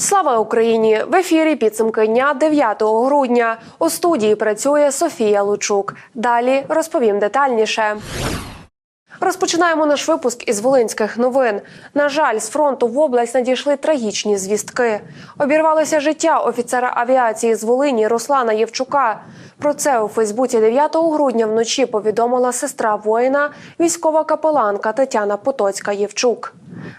Слава Україні! В ефірі підсумки дня 9 грудня. У студії працює Софія Лучук. Далі розповім детальніше. Розпочинаємо наш випуск із волинських новин. На жаль, з фронту в область надійшли трагічні звістки. Обірвалося життя офіцера авіації з Волині Руслана Євчука. Про це у Фейсбуці 9 грудня вночі повідомила сестра воїна, військова капеланка Тетяна Потоцька Євчук.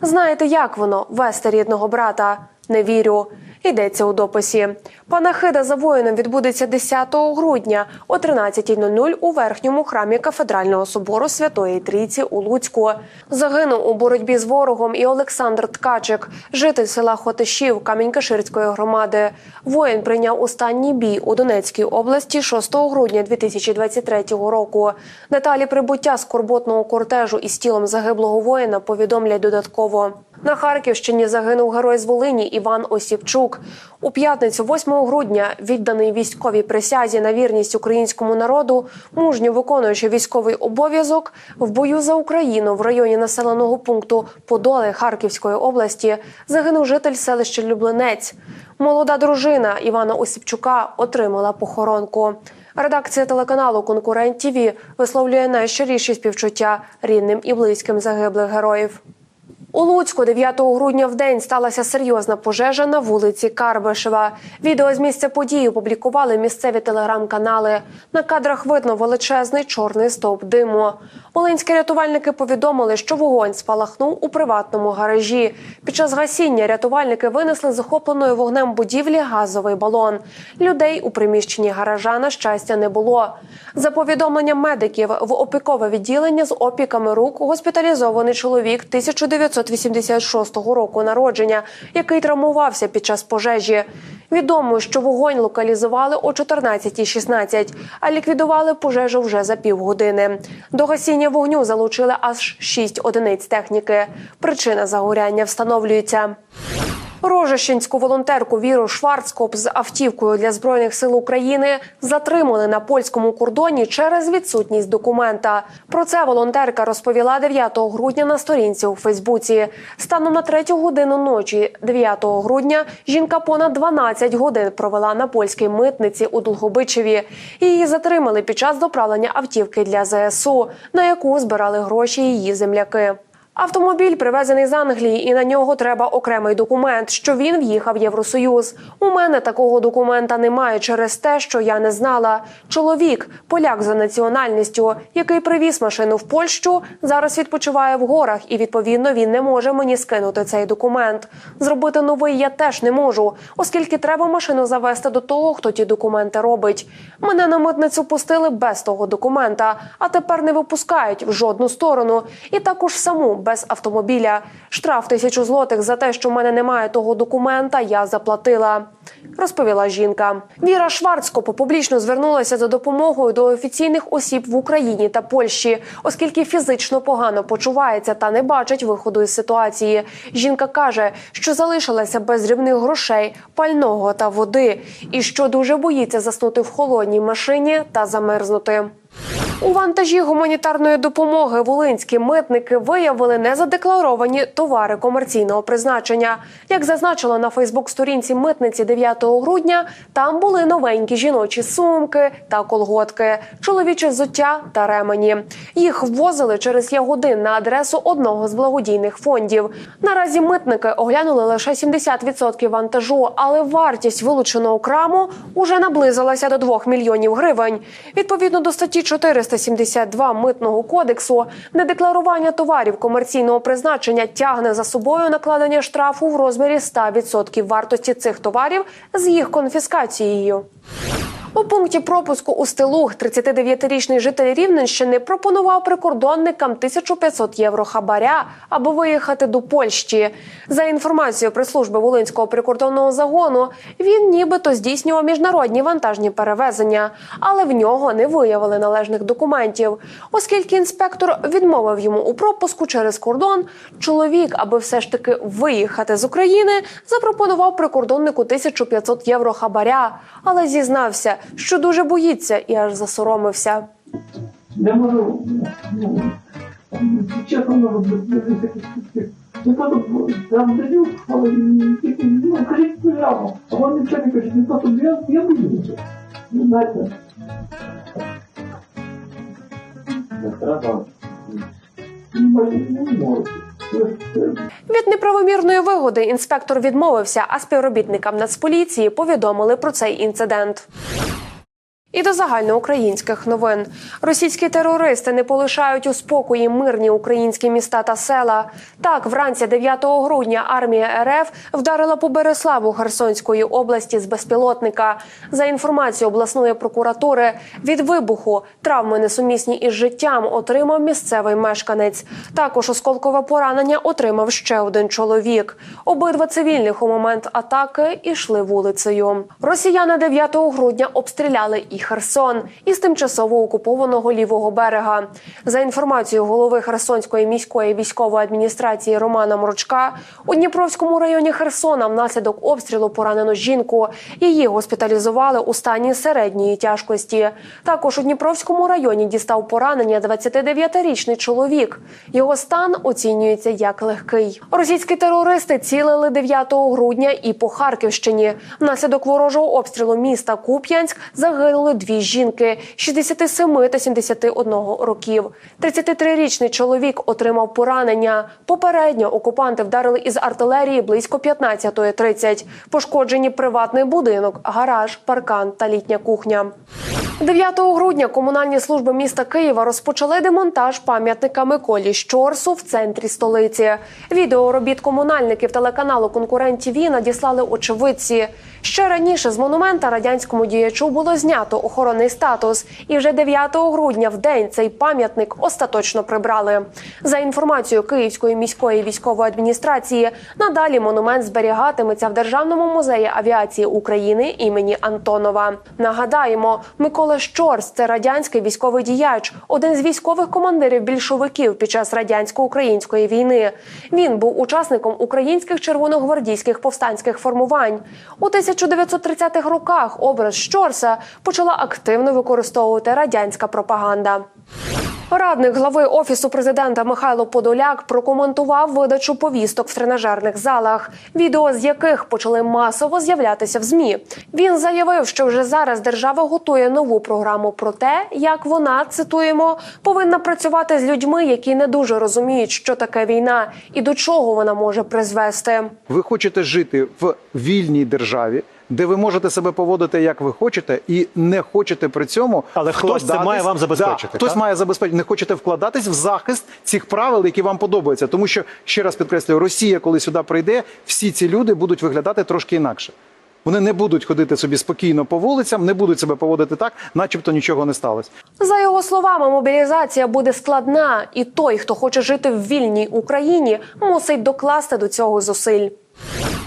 Знаєте, як воно вести рідного брата? Не вірю. Йдеться у дописі. Панахида за воїном відбудеться 10 грудня о 13.00 у верхньому храмі кафедрального собору Святої Трійці у Луцьку. Загинув у боротьбі з ворогом і Олександр Ткачик, житель села Хотишів Камінь-Каширської громади. Воїн прийняв останній бій у Донецькій області 6 грудня 2023 року. Деталі прибуття скорботного кортежу із тілом загиблого воїна повідомлять додатково. На Харківщині загинув герой з Волині Іван Осіпчук. У п'ятницю, 8 грудня, відданий військовій присязі на вірність українському народу, мужньо виконуючи військовий обов'язок в бою за Україну в районі населеного пункту Подоли Харківської області, загинув житель селища Люблинець. Молода дружина Івана Осіпчука отримала похоронку. Редакція телеканалу Конкурент ТІВІ висловлює найщиріші співчуття рідним і близьким загиблих героїв. У Луцьку 9 грудня в день сталася серйозна пожежа на вулиці Карбишева. Відео з місця події опублікували місцеві телеграм-канали. На кадрах видно величезний чорний стовп диму. Волинські рятувальники повідомили, що вогонь спалахнув у приватному гаражі. Під час гасіння рятувальники винесли з вогнем будівлі газовий балон. Людей у приміщенні гаража на щастя не було. За повідомленням медиків, в опікове відділення з опіками рук госпіталізований чоловік 1986 року народження, який травмувався під час пожежі. Відомо, що вогонь локалізували о 14.16, а ліквідували пожежу вже за півгодини. До гасіння вогню залучили аж 6 одиниць техніки. Причина загоряння встановлюється. Рожищенську волонтерку Віру Шварцкоп з автівкою для збройних сил України затримали на польському кордоні через відсутність документа. Про це волонтерка розповіла 9 грудня на сторінці у Фейсбуці. Станом на третю годину ночі, 9 грудня, жінка понад 12 годин провела на польській митниці у Долгобичеві. Її затримали під час доправлення автівки для ЗСУ, на яку збирали гроші її земляки. Автомобіль привезений з Англії, і на нього треба окремий документ, що він в'їхав в Євросоюз. У мене такого документа немає через те, що я не знала. Чоловік, поляк за національністю, який привіз машину в Польщу, зараз відпочиває в горах, і відповідно він не може мені скинути цей документ. Зробити новий я теж не можу, оскільки треба машину завести до того, хто ті документи робить. Мене на митницю пустили без того документа, а тепер не випускають в жодну сторону. І також саму без автомобіля. Штраф тисячу злотих за те, що в мене немає того документа, я заплатила. Розповіла жінка. Віра Шварцкопо публічно звернулася за допомогою до офіційних осіб в Україні та Польщі, оскільки фізично погано почувається та не бачить виходу із ситуації. Жінка каже, що залишилася без дрібних грошей, пального та води, і що дуже боїться заснути в холодній машині та замерзнути. У вантажі гуманітарної допомоги волинські митники виявили незадекларовані товари комерційного призначення. Як зазначило на Фейсбук-сторінці митниці 9 грудня, там були новенькі жіночі сумки та колготки, чоловіче взуття та ремені. Їх ввозили через Ягодин на адресу одного з благодійних фондів. Наразі митники оглянули лише 70% вантажу, але вартість вилученого краму уже наблизилася до 2 мільйонів гривень. Відповідно до статті 472 митного кодексу, недекларування товарів комерційного призначення тягне за собою накладення штрафу в розмірі 100% вартості цих товарів з їх конфіскацією. У пункті пропуску у Стилуг 39-річний житель Рівненщини пропонував прикордонникам 1500 євро хабаря, аби виїхати до Польщі. За інформацією прес-служби Волинського прикордонного загону, він нібито здійснював міжнародні вантажні перевезення, але в нього не виявили належних документів. Оскільки інспектор відмовив йому у пропуску через кордон, чоловік, аби все ж таки виїхати з України, запропонував прикордоннику 1500 євро хабаря, але зізнався, що дуже боїться і аж засоромився. Не можу, ну, чесно можу без таких. Ну, то там даю, але ну, кажіть, прямо. А вам нічого не кажуть, ну просто я, я знаєте. Не треба. Не можете. Від неправомірної вигоди інспектор відмовився, а співробітникам Нацполіції повідомили про цей інцидент. І до загальноукраїнських новин російські терористи не полишають у спокої мирні українські міста та села. Так, вранці 9 грудня армія РФ вдарила по Береславу Херсонської області з безпілотника. За інформацією обласної прокуратури, від вибуху травми несумісні із життям отримав місцевий мешканець. Також осколкове поранення отримав ще один чоловік. Обидва цивільних у момент атаки йшли вулицею. Росіяни 9 грудня обстріляли і Херсон із тимчасово окупованого лівого берега. За інформацією голови Херсонської міської військової адміністрації Романа Мручка, у Дніпровському районі Херсона внаслідок обстрілу поранено жінку. Її госпіталізували у стані середньої тяжкості. Також у Дніпровському районі дістав поранення 29-річний чоловік. Його стан оцінюється як легкий. Російські терористи цілили 9 грудня і по Харківщині. Внаслідок ворожого обстрілу міста Куп'янськ загинули дві жінки 67 та 71 років. 33-річний чоловік отримав поранення. Попередньо окупанти вдарили із артилерії близько 15.30. Пошкоджені приватний будинок, гараж, паркан та літня кухня. 9 грудня комунальні служби міста Києва розпочали демонтаж пам'ятника Миколі Щорсу в центрі столиці. Відео робіт комунальників телеканалу Конкурент ТІВІ надіслали очевидці. Ще раніше з монумента радянському діячу було знято охоронний статус, і вже 9 грудня в день цей пам'ятник остаточно прибрали. За інформацією Київської міської військової адміністрації, надалі монумент зберігатиметься в Державному музеї авіації України імені Антонова. Нагадаємо, Микола Щорс це радянський військовий діяч, один з військових командирів більшовиків під час радянсько-української війни. Він був учасником українських червоногвардійських повстанських формувань. У 1930-х роках образ Щорса почала активно використовувати радянська пропаганда. Радник глави офісу президента Михайло Подоляк прокоментував видачу повісток в тренажерних залах, відео з яких почали масово з'являтися в змі. Він заявив, що вже зараз держава готує нову програму про те, як вона цитуємо повинна працювати з людьми, які не дуже розуміють, що таке війна і до чого вона може призвести. Ви хочете жити в вільній державі, де ви можете себе поводити як ви хочете, і не хочете при цьому. Але хтось це має вам забезпечити, Да, хтось так? має забезпечити. Не хочете вкладатись в захист цих правил, які вам подобаються. Тому що ще раз підкреслюю, Росія, коли сюди прийде, всі ці люди будуть виглядати трошки інакше. Вони не будуть ходити собі спокійно по вулицям, не будуть себе поводити так, начебто нічого не сталося. За його словами, мобілізація буде складна, і той, хто хоче жити в вільній Україні, мусить докласти до цього зусиль.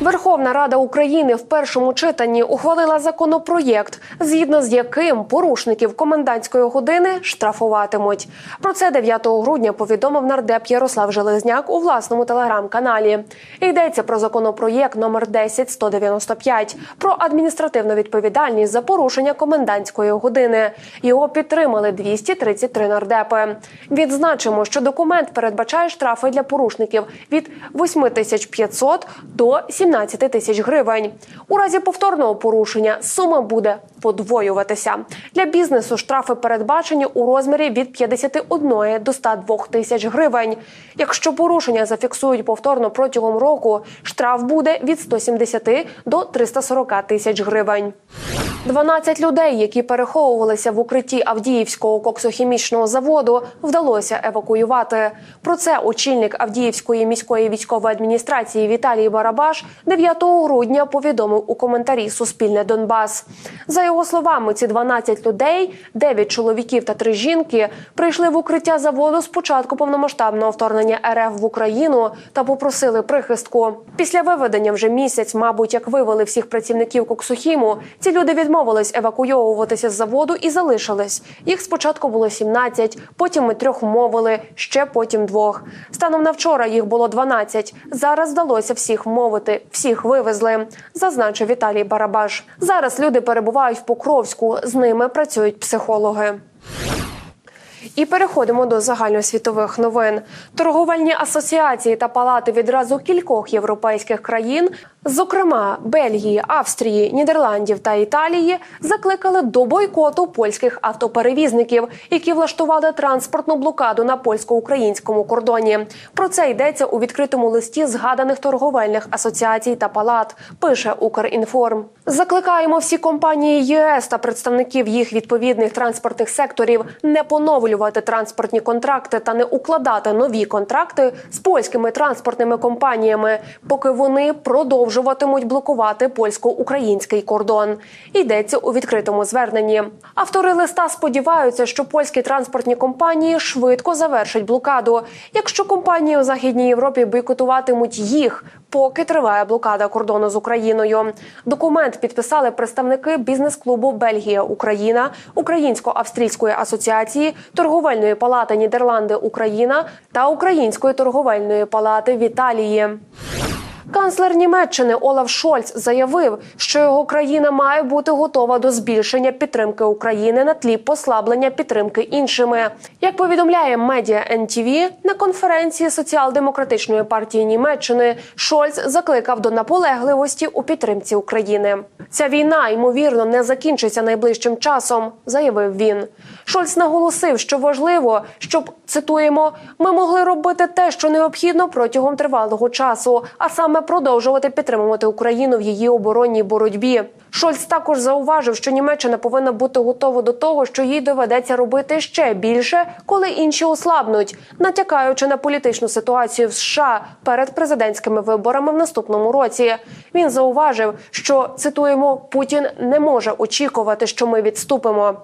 Верховна Рада України в першому читанні ухвалила законопроєкт, згідно з яким порушників комендантської години штрафуватимуть. Про це 9 грудня повідомив нардеп Ярослав Железняк у власному телеграм-каналі. Йдеться про законопроєкт номер 10195 про адміністративну відповідальність за порушення комендантської години. Його підтримали 233 нардепи. Відзначимо, що документ передбачає штрафи для порушників від 8500 до 17 тисяч гривень. У разі повторного порушення сума буде подвоюватися. Для бізнесу штрафи передбачені у розмірі від 51 до 102 тисяч гривень. Якщо порушення зафіксують повторно протягом року, штраф буде від 170 до 340 тисяч гривень. 12 людей, які переховувалися в укритті Авдіївського коксохімічного заводу, вдалося евакуювати. Про це очільник Авдіївської міської військової адміністрації Віталій Барабаш 9 грудня повідомив у коментарі Суспільне Донбас. За його словами, ці 12 людей, 9 чоловіків та 3 жінки, прийшли в укриття заводу з початку повномасштабного вторгнення РФ в Україну та попросили прихистку. Після виведення вже місяць, мабуть, як вивели всіх працівників Коксохіму, ці люди відмовились евакуйовуватися з заводу і залишились. Їх спочатку було 17, потім ми трьох вмовили, ще потім двох. Станом на вчора їх було 12. Зараз вдалося всіх вмовити, всіх вивезли, зазначив Віталій Барабаш. Зараз люди перебувають в Покровську. З ними працюють психологи. І переходимо до загальносвітових новин. Торговельні асоціації та палати відразу кількох європейських країн Зокрема, Бельгії, Австрії, Нідерландів та Італії закликали до бойкоту польських автоперевізників, які влаштували транспортну блокаду на польсько-українському кордоні. Про це йдеться у відкритому листі згаданих торговельних асоціацій та палат. Пише Укрінформ. Закликаємо всі компанії ЄС та представників їх відповідних транспортних секторів не поновлювати транспортні контракти та не укладати нові контракти з польськими транспортними компаніями, поки вони продовжуватимуть блокувати польсько-український кордон. Йдеться у відкритому зверненні. Автори листа сподіваються, що польські транспортні компанії швидко завершать блокаду, якщо компанії у західній Європі бойкотуватимуть їх. Поки триває блокада кордону з Україною, документ підписали представники бізнес-клубу Бельгія Україна, Українсько-австрійської асоціації, торговельної палати Нідерланди Україна та Української торговельної палати в Італії. Канцлер Німеччини Олаф Шольц заявив, що його країна має бути готова до збільшення підтримки України на тлі послаблення підтримки іншими. Як повідомляє медіа НТВ, на конференції соціал-демократичної партії Німеччини Шольц закликав до наполегливості у підтримці України. Ця війна ймовірно не закінчиться найближчим часом, заявив він. Шольц наголосив, що важливо, щоб цитуємо, ми могли робити те, що необхідно протягом тривалого часу, а саме продовжувати підтримувати Україну в її оборонній боротьбі. Шольц також зауважив, що Німеччина повинна бути готова до того, що їй доведеться робити ще більше, коли інші ослабнуть, натякаючи на політичну ситуацію в США перед президентськими виборами в наступному році. Він зауважив, що цитуємо Путін не може очікувати, що ми відступимо.